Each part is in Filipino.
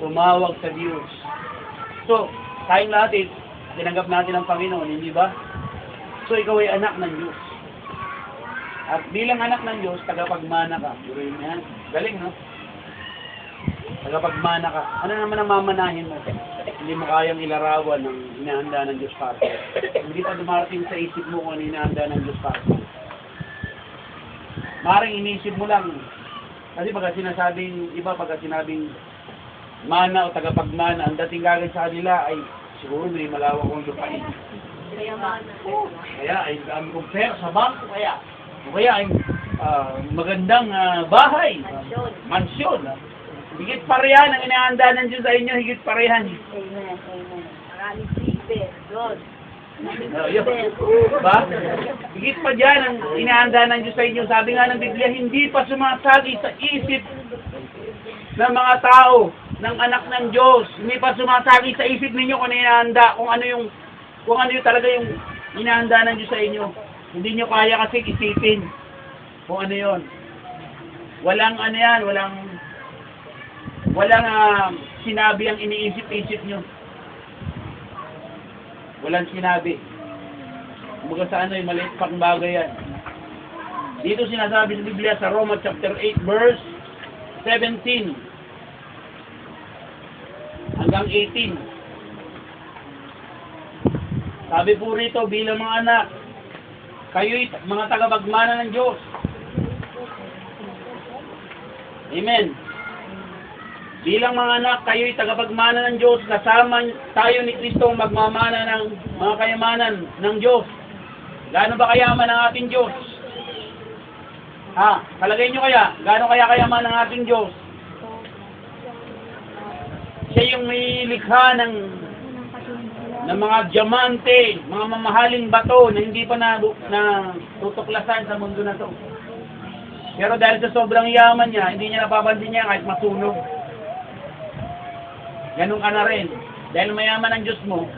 Tumawag sa Diyos. So, tayong lahat, eh, tinanggap natin ang Panginoon, hindi ba? So, ikaw ay anak ng Diyos. At bilang anak ng Diyos, tagapagmana ka. Mo yan. Galing, no? Tagapagmana ka. Ano naman ang mamanahin mo? Hindi mo kayang ilarawan ng inahanda ng Diyos para. Hindi pa dumarating sa isip mo kung ano inahanda ng Diyos para. Maring inisip mo lang. Kasi pagka sinasabing, iba pagka sinabing mana o tagapagmana, ang dating gagawin sa kanila ay siguro may malawak kong lupain. Kaya ay dami kong pera sa bangko kaya. O kaya ay ah, magandang ah, bahay. Mansyon. Mansyon. ah. Higit parehan ang inahanda ng Diyos sa inyo, higit parehan. Amen. Amen. Maraming sibe. Lord. Oh, yun. Diba? Higit pa dyan ang inahanda ng Diyos sa inyo. Sabi nga ng Biblia, hindi pa sumasagi sa isip ng mga tao, ng anak ng Diyos. Hindi pa sumasagi sa isip ninyo kung inahanda, kung ano yung, kung ano yung talaga yung inahanda ng Diyos sa inyo. Hindi nyo kaya kasi isipin kung ano yon. Walang ano yan, walang, walang ah, sinabi ang iniisip-isip nyo. Walang sinabi. Kumbaga sa ano, yung maliit pang bagay yan. Dito sinasabi sa Biblia sa Roma chapter 8 verse 17 hanggang 18. Sabi po rito bilang mga anak, kayo'y mga tagapagmana ng Diyos. Amen. Bilang mga anak, kayo'y tagapagmana ng Diyos, kasama tayo ni Kristo magmamana ng mga kayamanan ng Diyos. Gaano ba kayaman ang ating Diyos? Ha? Kalagay nyo kaya, gaano kaya kayaman ang ating Diyos? Siya yung may likha ng, ng mga diamante, mga mamahaling bato na hindi pa na, na tutuklasan sa mundo na to. Pero dahil sa sobrang yaman niya, hindi niya napapansin niya kahit masunog. Ganun ka na rin. Dahil mayaman ang Diyos mo,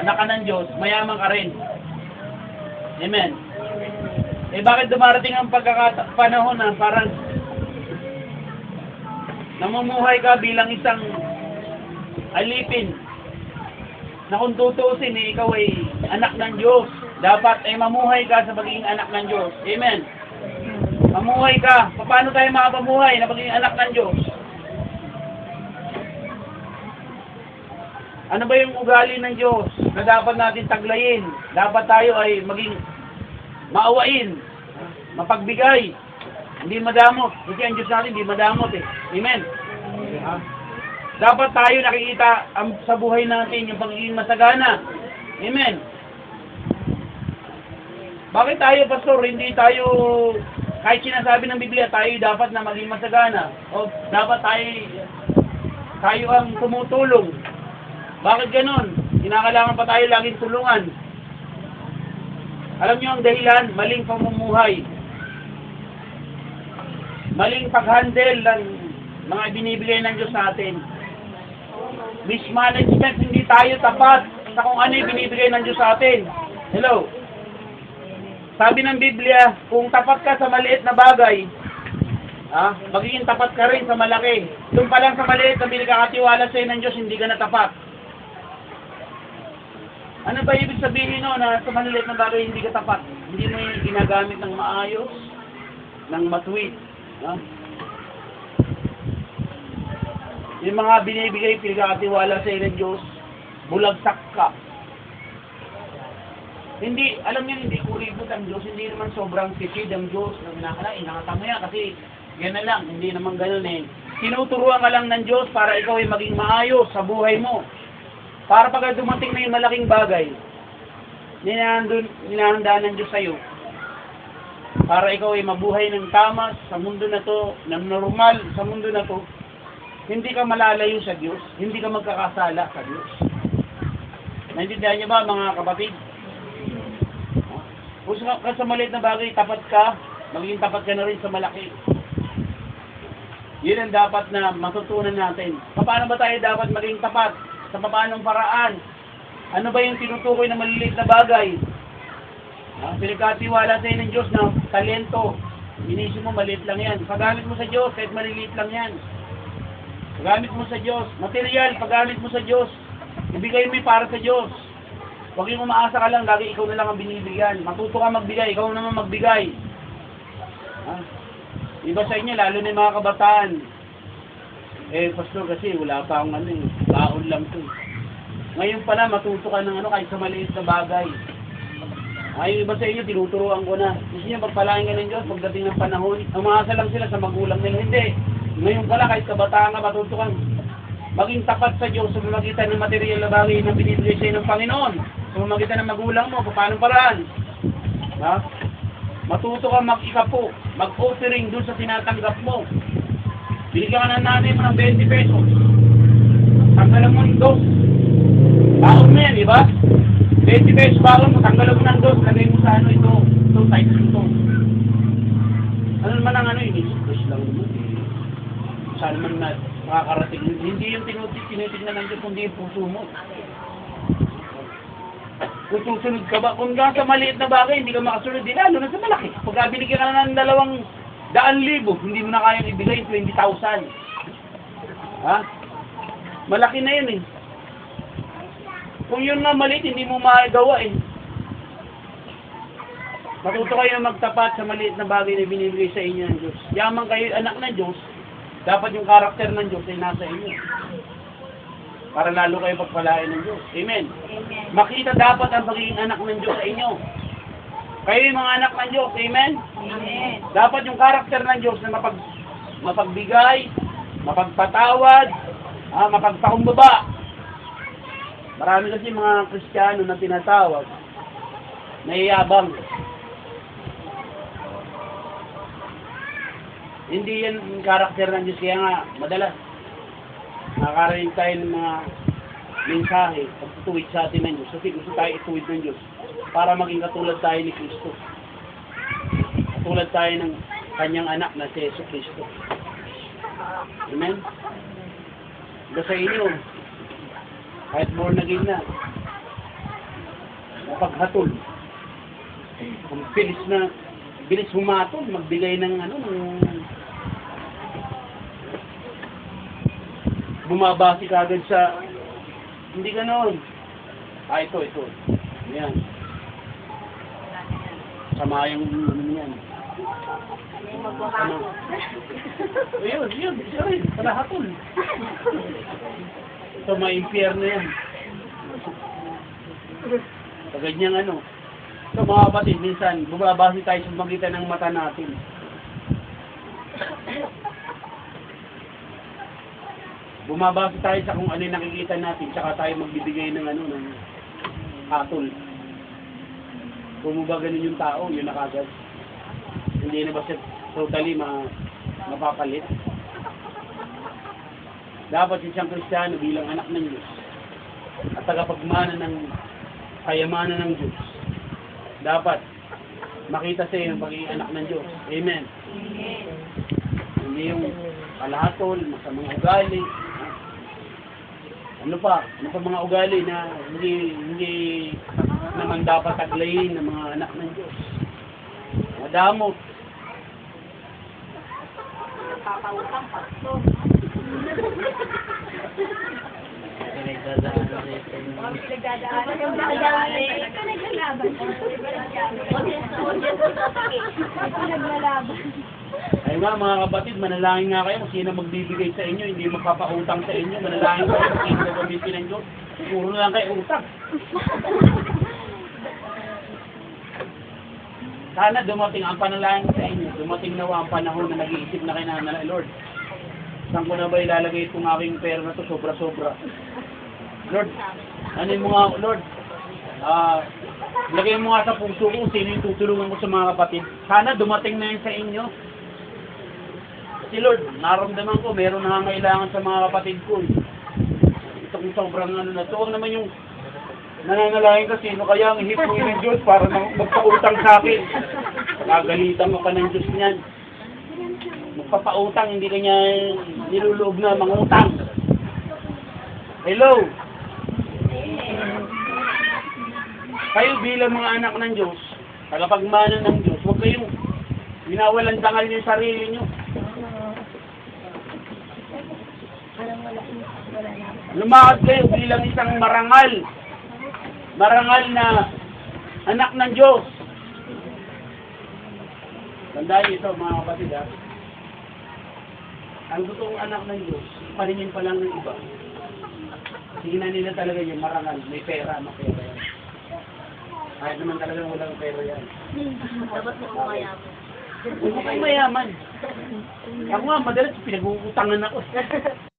anak ka ng Diyos, mayaman ka rin. Amen. Eh bakit dumarating ang pagkakapanahon na parang namumuhay ka bilang isang alipin na kung tutusin eh, ikaw ay anak ng Diyos. Dapat ay mamuhay ka sa pagiging anak ng Diyos. Amen. Mamuhay ka. Paano tayo makapamuhay na pagiging anak ng Diyos? Ano ba yung ugali ng Diyos na dapat natin taglayin? Dapat tayo ay maging maawain, mapagbigay, hindi madamot. Kasi ang Diyos natin hindi madamot eh. Amen. Dapat tayo nakikita ang, sa buhay natin yung pagiging masagana. Amen. Bakit tayo, Pastor, hindi tayo, kahit sinasabi ng Biblia, tayo dapat na maging masagana. O dapat tayo, tayo ang tumutulong. Bakit ganon? Kinakailangan pa tayo laging tulungan. Alam niyo ang dahilan, maling pamumuhay. Maling pag-handle ng mga binibigay ng Diyos sa atin. Mismanagement, hindi tayo tapat sa kung ano yung binibigay ng Diyos sa atin. Hello? Sabi ng Biblia, kung tapat ka sa maliit na bagay, ah, magiging tapat ka rin sa malaki. Doon pa sa maliit na binigakatiwala sa'yo ng Diyos, hindi ka na tapat. Ano ba ibig sabihin no, na sa maliliit na bagay hindi ka tapat? Hindi mo yung ginagamit ng maayos, ng matuwid. No? Yung mga binibigay, pinagkakatiwala sa ng Diyos, bulagsak ka. Hindi, alam niyo, hindi kuribot ang Diyos, hindi naman sobrang tipid ang Diyos na minakalain, nakatama yan kasi yan na lang, hindi naman ganun eh. Tinuturuan ka lang ng Diyos para ikaw ay maging maayos sa buhay mo. Para pag dumating na yung malaking bagay, ninahanda ng Diyos sa'yo. Para ikaw ay mabuhay ng tama sa mundo na to, ng normal sa mundo na to, hindi ka malalayo sa Diyos, hindi ka magkakasala sa Diyos. Naintindihan niyo ba mga kapatid? Kung ka sa maliit na bagay, tapat ka, magiging tapat ka na rin sa malaki. Yun ang dapat na matutunan natin. Paano ba tayo dapat maging tapat? Sa paanong paraan? Ano ba yung tinutukoy na maliliit na bagay? Ha? Pinagkatiwala sa ng Diyos na talento. Inisip mo, maliit lang yan. Pagamit mo sa Diyos, kahit maliliit lang yan. Paggamit mo sa Diyos. Material, paggamit mo sa Diyos. Ibigay mo para sa Diyos. Huwag yung umaasa ka lang, lagi ikaw na lang ang binibigyan. Matuto ka magbigay, ikaw naman magbigay. Ha? Iba sa inyo, lalo na yung mga kabataan. Eh, pastor, kasi wala pa akong ano eh, baon lang to. Ngayon pala, matuto ka ng ano, kahit sa maliit na bagay. Ay, iba sa inyo, tinuturuan ko na. Gusto niyo, pagpalain ka ng Diyos pagdating ng panahon. Umaasa lang sila sa magulang nila. Hindi. Ngayon pala, kahit kabataan ka, matuto kang maging tapat sa Diyos sa pamagitan ng material na bagay na binibigay sa'yo ng Panginoon. Sa pamagitan ng magulang mo, paano paraan? Ha? Matuto ka mag-ikapo, mag-offering doon sa tinatanggap mo. Binigyan ka ng nanay mo ng 20 pesos. Tanggalan mo ng dos. Baon mo yan, di ba? 20 pesos baon mo, tanggalan mo ng dos. Lagay mo sa ano ito. Ito, type ito. Ano naman ang ano? Isus lang naman. eh. Saan naman na makakarating. Hindi yung tinutit, tinitignan ng Diyos, kundi yung puso mo. Kung susunod ka ba, kung sa maliit na bagay, hindi ka makasunod din, lalo na sa malaki. Pag binigyan ka na ng dalawang daan libo, hindi mo na kayang ibigay 20,000. Ha? Malaki na yun eh. Kung yun nga maliit, hindi mo magagawa eh. Matuto kayo na magtapat sa maliit na bagay na binibigay sa inyo ng Diyos. Yaman kayo, anak ng Diyos, dapat yung karakter ng Diyos ay nasa inyo. Para lalo kayo pagpalain ng Diyos. Amen. Amen. Makita dapat ang pagiging anak ng Diyos sa inyo. Kayo yung mga anak ng Diyos. Amen. Amen. Dapat yung karakter ng Diyos na mapag, mapagbigay, mapagpatawad, ah, mapagpakumbaba. Marami kasi mga Kristiyano na tinatawag, nayayabang. Hindi yan yung karakter ng Diyos. Kaya nga, madalas, nakakarinig tayo ng mga mensahe pagtutuwid sa atin ng Diyos. Kasi gusto tayo ituwid ng Diyos para maging katulad tayo ni Kristo. Katulad tayo ng kanyang anak na si Yeso Kristo. Amen? Iba sa inyo, kahit born again na, mapaghatol. Ang bilis na, bilis humatol, magbigay ng ano, ng bumabasi ka agad sa hindi ganoon. Ah, ito, ito. Yan. Sama yung ano yan. Ano? Ayun, yun, siya rin. Palahatol. Ito, may impyerno yan. Sa ganyang ano. Ito, mga kapatid, minsan, bumabasi tayo sa magitan ng mata natin. Bumabase tayo sa kung ano yung nakikita natin, tsaka tayo magbibigay ng ano, ng hatol. Kung ba ganun yung tao, yun nakagad. Hindi na ba siya totally ma mapapalit? Dapat si siyang Kristiyano bilang anak ng Diyos at tagapagmana ng kayamanan ng Diyos. Dapat makita sa iyo ang pagiging anak ng Diyos. Amen. Amen. Hindi yung palahatol, masamang ugali. Ano pa? Ano pa mga ugali na hindi hindi naman dapat taglayin ng mga anak ng Diyos. Madamot. Nagpapautang pasto. Huwag nagdadaanan yung nagdadaanan. Ito naglalaban. Ito naglalaban. Ay nga mga kapatid, manalangin nga kayo kung sino magbibigay sa inyo, hindi magpapautang sa inyo, manalangin kayo kung sino gagamitin ng Diyos. Puro na lang kayo utang. Sana dumating ang panalangin sa inyo, dumating nawa ang panahon na nag-iisip na kayo na na, Lord, saan ko na ba ilalagay itong aking pera na to sobra-sobra? Lord, ano yung mga, Lord, ah, lagay mo nga sa puso ko sino yung tutulungan ko sa mga kapatid. Sana dumating na yun sa inyo. Kasi Lord, naramdaman ko, meron nangangailangan sa mga kapatid ko. Itong sobrang ano na to. Naman yung nananalangin kasi, sino kaya ang hipuin ng Diyos para mag- magpautang sa akin. Kagalitan mo ka ng Diyos niyan. Magpapautang, hindi ka niya niluloob na mangutang. Hello? Kayo bilang mga anak ng Diyos, tagapagmana ng Diyos, huwag kayong binawalan dangal niyo yung sarili niyo. Lumakad kayo bilang isang marangal. Marangal na anak ng Diyos. Tandaan niyo ito mga kapatid ha. Ang totoong anak ng Diyos, paningin pa lang ng iba. Tingnan nila talaga yung marangal, may pera, may pera yan. Kahit naman talaga walang pera yan. Dapat mo kumayaman. Huwag mo kayo mayaman. Ako nga, madalas pinag-uutangan ako.